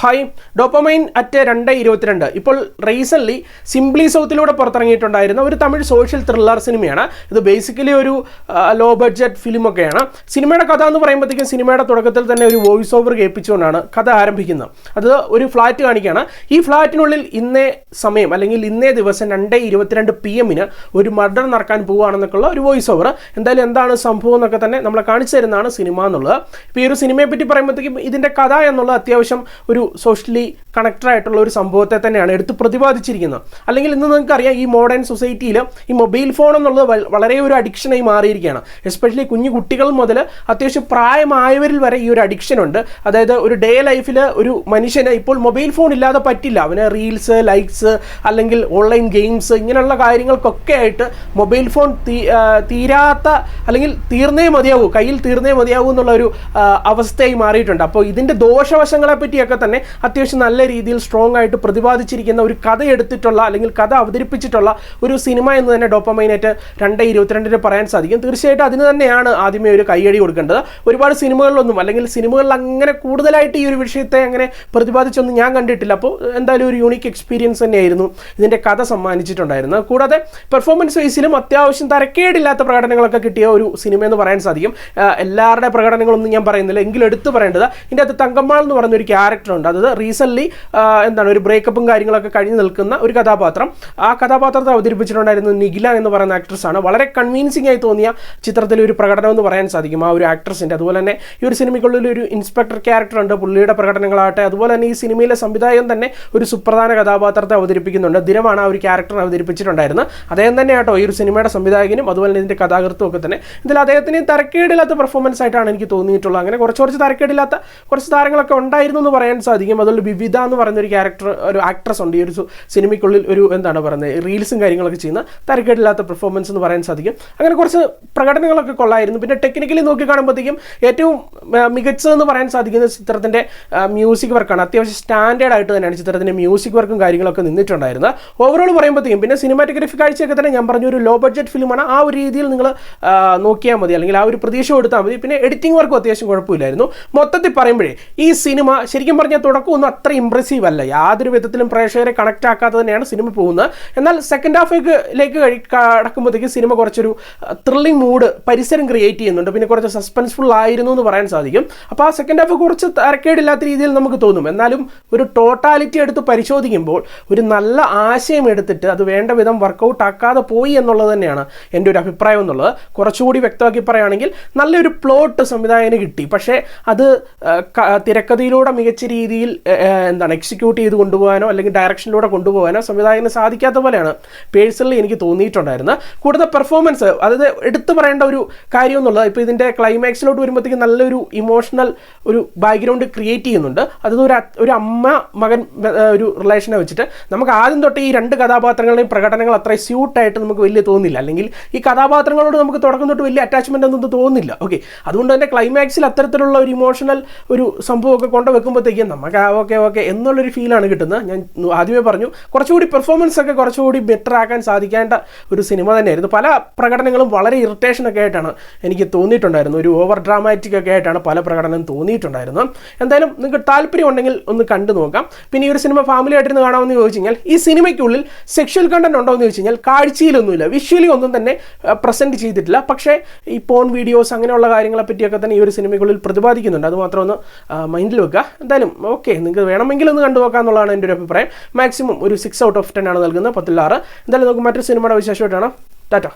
Hi dopamine at രണ്ട് ഇരുപത്തിരണ്ട്. ഇപ്പോൾ റീസെന്റ്ലി സിംപ്ലി സൗത്തിലൂടെ പുറത്തിറങ്ങിയിട്ടുണ്ടായിരുന്ന ഒരു തമിഴ് സോഷ്യൽ ത്രില്ലർ സിനിമയാണ്. ഇത് ബേസിക്കലി ഒരു ലോ ബഡ്ജറ്റ് ഫിലിമൊക്കെയാണ് സിനിമയുടെ കഥ എന്ന് പറയുമ്പോഴത്തേക്കും സിനിമയുടെ തുടക്കത്തിൽ തന്നെ ഒരു വോയിസ് ഓവർ കേൾപ്പിച്ചുകൊണ്ടാണ് കഥ ആരംഭിക്കുന്നത്. അത് ഒരു ഫ്ലാറ്റ് കാണിക്കുകയാണ്. ഈ ഫ്ലാറ്റിനുള്ളിൽ ഇന്നേ സമയം അല്ലെങ്കിൽ ഇന്നേ ദിവസം രണ്ട് ഇരുപത്തിരണ്ട് പി എമ്മിന് ഒരു മർഡർ നടക്കാൻ പോവുകയാണെന്നൊക്കെയുള്ള ഒരു വോയിസ് ഓവർ എന്തായാലും എന്താണ് സംഭവം എന്നൊക്കെ തന്നെ നമ്മളെ കാണിച്ചു തരുന്നതാണ് സിനിമ എന്നുള്ളത്. ഇപ്പോൾ ഈ ഒരു സിനിമയെ പറ്റി പറയുമ്പോഴത്തേക്കും ഇതിന്റെ കഥ എന്നുള്ളത് അത്യാവശ്യം ഒരു സോഷ്യലി കണക്റ്റഡ് ആയിട്ടുള്ള ഒരു സംഭവത്തെ തന്നെയാണ് എടുത്ത് പ്രതിപാദിച്ചിരിക്കുന്നത്. അല്ലെങ്കിൽ ഇന്ന് നിങ്ങൾക്കറിയാം ഈ മോഡേൺ സൊസൈറ്റിയിൽ ഈ മൊബൈൽ ഫോൺ എന്നുള്ളത് വളരെ ഒരു അഡിക്ഷനായി മാറിയിരിക്കുകയാണ്. എസ്പെഷ്യലി കുഞ്ഞു കുട്ടികൾ മുതൽ അത്യാവശ്യം പ്രായമായവരിൽ വരെ ഈ ഒരു അഡിക്ഷൻ ഉണ്ട്. അതായത് ഒരു ഡേ ലൈഫിൽ ഒരു മനുഷ്യന് ഇപ്പോൾ മൊബൈൽ ഫോൺ ഇല്ലാതെ പറ്റില്ല. അവന് റീൽസ് ലൈക്സ് അല്ലെങ്കിൽ ഓൺലൈൻ ഗെയിംസ് ഇങ്ങനെയുള്ള കാര്യങ്ങൾക്കൊക്കെ ആയിട്ട് മൊബൈൽ ഫോൺ തീരാത്ത അല്ലെങ്കിൽ തീർന്നേ മതിയാവൂ കയ്യിൽ തീർന്നേ മതിയാവൂ എന്നുള്ള ഒരു അവസ്ഥയായി മാറിയിട്ടുണ്ട്. അപ്പോൾ ഇതിന്റെ ദോഷവശങ്ങളെ പറ്റിയൊക്കെ തന്നെ അത്യാവശ്യം നല്ല രീതിയിൽ സ്ട്രോങ് ആയിട്ട് പ്രതിപാദിച്ചിരിക്കുന്ന ഒരു കഥ എടുത്തിട്ടുള്ള അല്ലെങ്കിൽ കഥ അവതരിപ്പിച്ചിട്ടുള്ള ഒരു സിനിമ എന്ന് തന്നെ ഡോപ്പമൈനേറ്റ് രണ്ട് ഇരുപത്തിരണ്ടിന് പറയാൻ സാധിക്കും. തീർച്ചയായിട്ടും അതിന് തന്നെയാണ് ആദ്യമേ ഒരു കൈയടി കൊടുക്കേണ്ടത്. ഒരുപാട് സിനിമകളിലൊന്നും അല്ലെങ്കിൽ സിനിമകളിൽ അങ്ങനെ കൂടുതലായിട്ട് ഈ ഒരു വിഷയത്തെ അങ്ങനെ പ്രതിപാദിച്ചൊന്നും ഞാൻ കണ്ടിട്ടില്ല. അപ്പോൾ എന്തായാലും ഒരു യൂണിക് എക്സ്പീരിയൻസ് തന്നെയായിരുന്നു ഇതിന്റെ കഥ സമ്മാനിച്ചിട്ടുണ്ടായിരുന്നത്. കൂടാതെ പെർഫോമൻസ് വൈസിലും അത്യാവശ്യം തരക്കേടില്ലാത്ത പ്രകടനങ്ങളൊക്കെ കിട്ടിയ ഒരു സിനിമ എന്ന് പറയാൻ സാധിക്കും. എല്ലാവരുടെ പ്രകടനങ്ങളൊന്നും ഞാൻ പറയുന്നില്ല. എങ്കിലും എടുത്തു പറയേണ്ടത് ഇതിന്റെ അകത്ത് തങ്കമ്മാൾ എന്ന് പറയുന്ന ഒരു ക്യാരക്ടർ ഉണ്ട് അതായത് റീസെന്റ്ലി എന്താണ് ഒരു ബ്രേക്കപ്പും കാര്യങ്ങളൊക്കെ കഴിഞ്ഞ് നിൽക്കുന്ന ഒരു കഥാപാത്രം. ആ കഥാപാത്രത്തെ അവതരിപ്പിച്ചിട്ടുണ്ടായിരുന്നത് നിഖില എന്ന് പറയുന്ന ആക്ട്രസ് ആണ്. വളരെ കൺവീൻസിംഗ് ആയി തോന്നിയ ചിത്രത്തിലെ ഒരു പ്രകടനം എന്ന് പറയാൻ സാധിക്കും. ആ ഒരു ആക്ട്രസിന്റെ അതുപോലെ തന്നെ ഈ ഒരു സിനിമയ്ക്കുള്ളിൽ ഒരു ഇൻസ്പെക്ടർ ക്യാരക്ടർ ഉണ്ട്. പുള്ളിയുടെ പ്രകടനങ്ങളാകട്ടെ അതുപോലെ തന്നെ ഈ സിനിമയിലെ സംവിധായകൻ തന്നെ ഒരു സുപ്രധാന കഥാപാത്രത്തെ അവതരിപ്പിക്കുന്നുണ്ട്. ദിനമാണ് ആ ഒരു ക്യാരക്ടർ അവതരിപ്പിച്ചിട്ടുണ്ടായിരുന്നത്. അദ്ദേഹം തന്നെ കേട്ടോ ഈ ഒരു സിനിമയുടെ സംവിധായകനും അതുപോലെ തന്നെ ഇതിന്റെ കഥാകൃത്തും ഒക്കെ തന്നെ. ഇതിൽ അദ്ദേഹത്തിന് തരക്കേടില്ലാത്ത പെർഫോമൻസ് ആയിട്ടാണ് എനിക്ക് തോന്നിയിട്ടുള്ളത്. അങ്ങനെ കുറച്ച് കുറച്ച് തരക്കേടില്ലാത്ത കുറച്ച് താരങ്ങളൊക്കെ ഉണ്ടായിരുന്നു എന്ന് പറയാൻ സാധിക്കും. അതുപോലെ വിവിധ എന്ന് പറയുന്ന ഒരു ക്യാരക്ടർ ഒരു ആക്ട്രസ് ഉണ്ട്. ഈ ഒരു സിനിമയ്ക്കുള്ളിൽ ഒരു എന്താണ് പറയുന്നത് റീൽസും കാര്യങ്ങളൊക്കെ ചെയ്യുന്ന തരക്കേടില്ലാത്ത പെർഫോമൻസ് എന്ന് പറയാൻ സാധിക്കും. അങ്ങനെ കുറച്ച് പ്രകടനങ്ങളൊക്കെ കൊള്ളായിരുന്നു. പിന്നെ ടെക്നിക്കലി നോക്കി കാണുമ്പോഴത്തേക്കും ഏറ്റവും മികച്ചതെന്ന് പറയാൻ സാധിക്കുന്ന ചിത്രത്തിന്റെ മ്യൂസിക് വർക്കാണ് അത്യാവശ്യം സ്റ്റാൻഡേർഡ് ആയിട്ട് തന്നെയാണ് ചിത്രത്തിന്റെ മ്യൂസിക് വർക്കും കാര്യങ്ങളൊക്കെ നിന്നിട്ടുണ്ടായിരുന്നത്. ഓവറോൾ പറയുമ്പോഴത്തേക്കും പിന്നെ സിനിമാറ്റോഗ്രഫി കാഴ്ചയൊക്കെ തന്നെ ഞാൻ പറഞ്ഞു ഒരു ലോ ബഡ്ജറ്റ് ഫിലിമാണ് ആ ഒരു രീതിയിൽ നിങ്ങൾ നോക്കിയാൽ മതി. അല്ലെങ്കിൽ ആ ഒരു പ്രതീക്ഷ കൊടുത്താൽ മതി. പിന്നെ എഡിറ്റിംഗ് വർക്കും അത്യാവശ്യം കുഴപ്പമില്ലായിരുന്നു. മൊത്തത്തിൽ പറയുമ്പോഴേ ഈ സിനിമ ശരിക്കും പറഞ്ഞാൽ തുടക്കമൊന്നും അത്ര ഇമ്പ്രസീവ് അല്ല. യാതൊരു വിധത്തിലും പ്രേക്ഷകരെ കണക്ട് ആക്കാതെ തന്നെയാണ് സിനിമ പോകുന്നത്. എന്നാൽ സെക്കൻഡ് ഹാഫിലേക്ക് കടക്കുമ്പോഴത്തേക്ക് സിനിമ കുറച്ചൊരു ത്രില്ലിംഗ് മൂഡ് പരിസരം ക്രിയേറ്റ് ചെയ്യുന്നുണ്ട്. പിന്നെ കുറച്ച് സസ്പെൻസ്ഫുൾ ആയിരുന്നു എന്ന് പറയാൻ സാധിക്കും. അപ്പോൾ ആ സെക്കൻഡ് ഹാഫ് കുറച്ച് തരക്കേടില്ലാത്ത രീതിയിൽ നമുക്ക് തോന്നും. എന്നാലും ഒരു ടോട്ടാലിറ്റി എടുത്ത് പരിശോധിക്കുമ്പോൾ ഒരു നല്ല ആശയം എടുത്തിട്ട് അത് വേണ്ട വിധം വർക്കൗട്ട് ആക്കാതെ പോയി എന്നുള്ളത് തന്നെയാണ് എന്റെ ഒരു അഭിപ്രായം എന്നുള്ളത്. കുറച്ചുകൂടി വ്യക്തമാക്കി പറയുകയാണെങ്കിൽ നല്ലൊരു പ്ലോട്ട് സംവിധായകന് കിട്ടി. പക്ഷേ അത് തിരക്കഥയിലൂടെ മികച്ച രീതിയിൽ ആ, എന്താണ് എക്സിക്യൂട്ട് ചെയ്ത് കൊണ്ടുപോകാനോ അല്ലെങ്കിൽ ഡയറക്ഷനിലൂടെ കൊണ്ടുപോകാനോ സംവിധായകന് സാധിക്കാത്ത പോലെയാണ് പേഴ്സണലി എനിക്ക് തോന്നിയിട്ടുണ്ടായിരുന്നത്. കൂടുതൽ പെർഫോമൻസ് അതായത് എടുത്തു പറയേണ്ട ഒരു കാര്യം എന്നുള്ളത് ഇപ്പോൾ ഇതിന്റെ ക്ലൈമാക്സിലോട്ട് വരുമ്പോഴത്തേക്കും നല്ലൊരു ഇമോഷണൽ ഒരു ബാക്ക്ഗ്രൗണ്ട് ക്രിയേറ്റ് ചെയ്യുന്നുണ്ട്. അത് ഒരു ഒരു അമ്മ മകൻ ഒരു റിലേഷനെ വെച്ചിട്ട് നമുക്ക് ആദ്യം തൊട്ട് ഈ രണ്ട് കഥാപാത്രങ്ങളുടെയും പ്രകടനങ്ങൾ അത്രയും സ്യൂട്ടായിട്ട് നമുക്ക് വലിയ തോന്നില്ല. അല്ലെങ്കിൽ ഈ കഥാപാത്രങ്ങളോട് നമുക്ക് തുടക്കം തൊട്ട് വലിയ അറ്റാച്ച്മെന്റ് ഒന്നും തോന്നില്ല. ഓക്കെ അതുകൊണ്ട് തന്നെ ക്ലൈമാക്സിൽ അത്തരത്തിലുള്ള ഒരു ഇമോഷണൽ ഒരു സംഭവമൊക്കെ കൊണ്ട് വെക്കുമ്പോഴത്തേക്കും നമുക്ക് ആ ഓക്കെ ഓക്കെ എന്നുള്ളൊരു ഫീലാണ് കിട്ടുന്നത്. ഞാൻ ആദ്യമേ പറഞ്ഞു കുറച്ചുകൂടി പെർഫോമൻസ് ഒക്കെ കുറച്ചുകൂടി ബെറ്റർ ആക്കാൻ സാധിക്കേണ്ട ഒരു സിനിമ തന്നെയായിരുന്നു. പല പ്രകടനങ്ങളും വളരെ ഇറിറ്റേഷൻ ഒക്കെ ആയിട്ടാണ് എനിക്ക് തോന്നിയിട്ടുണ്ടായിരുന്നു ഒരു ഓവർ ഡ്രാമാറ്റിക് ഒക്കെ ആയിട്ടാണ് പല പ്രകടനം തോന്നിയിട്ടുണ്ടായിരുന്നു എന്തായാലും നിങ്ങൾക്ക് താല്പര്യം ഉണ്ടെങ്കിൽ ഒന്ന് കണ്ടു നോക്കാം. പിന്നെ ഈ ഒരു സിനിമ ഫാമിലി ആയിട്ടിരുന്ന് കാണാമെന്ന് ചോദിച്ചു കഴിഞ്ഞാൽ ഈ സിനിമയ്ക്കുള്ളിൽ സെക്ഷൽ കണ്ടന്റ് ഉണ്ടോ എന്ന് ചോദിച്ചു കഴിഞ്ഞാൽ കാഴ്ചയിലൊന്നുമില്ല. വിഷ്വലി ഒന്നും തന്നെ പ്രസന്റ് ചെയ്തിട്ടില്ല. പക്ഷേ ഈ പോൺ വീഡിയോസ് അങ്ങനെയുള്ള കാര്യങ്ങളെ പറ്റിയൊക്കെ തന്നെ ഈ ഒരു സിനിമയ്ക്കുള്ളിൽ പ്രതിപാദിക്കുന്നുണ്ട്. അത് മാത്രം ഒന്ന് മൈൻഡിൽ വെക്കുക. എന്തായാലും ഓക്കെ നിങ്ങൾക്ക് വേണമെങ്കിൽ ഒന്ന് കണ്ടു എന്നുള്ളതാണ് എന്റെ ഒരു അഭിപ്രായം. മാക്സിമം ഒരു സിക്സ് ഔട്ട് ഓഫ് ടെൻ ആണ് നൽകുന്നത് പത്തിലാറ്. എന്തായാലും നമുക്ക് മറ്റൊരു സിനിമയുടെ വിശേഷമായിട്ടാണ്. ടാറ്റ.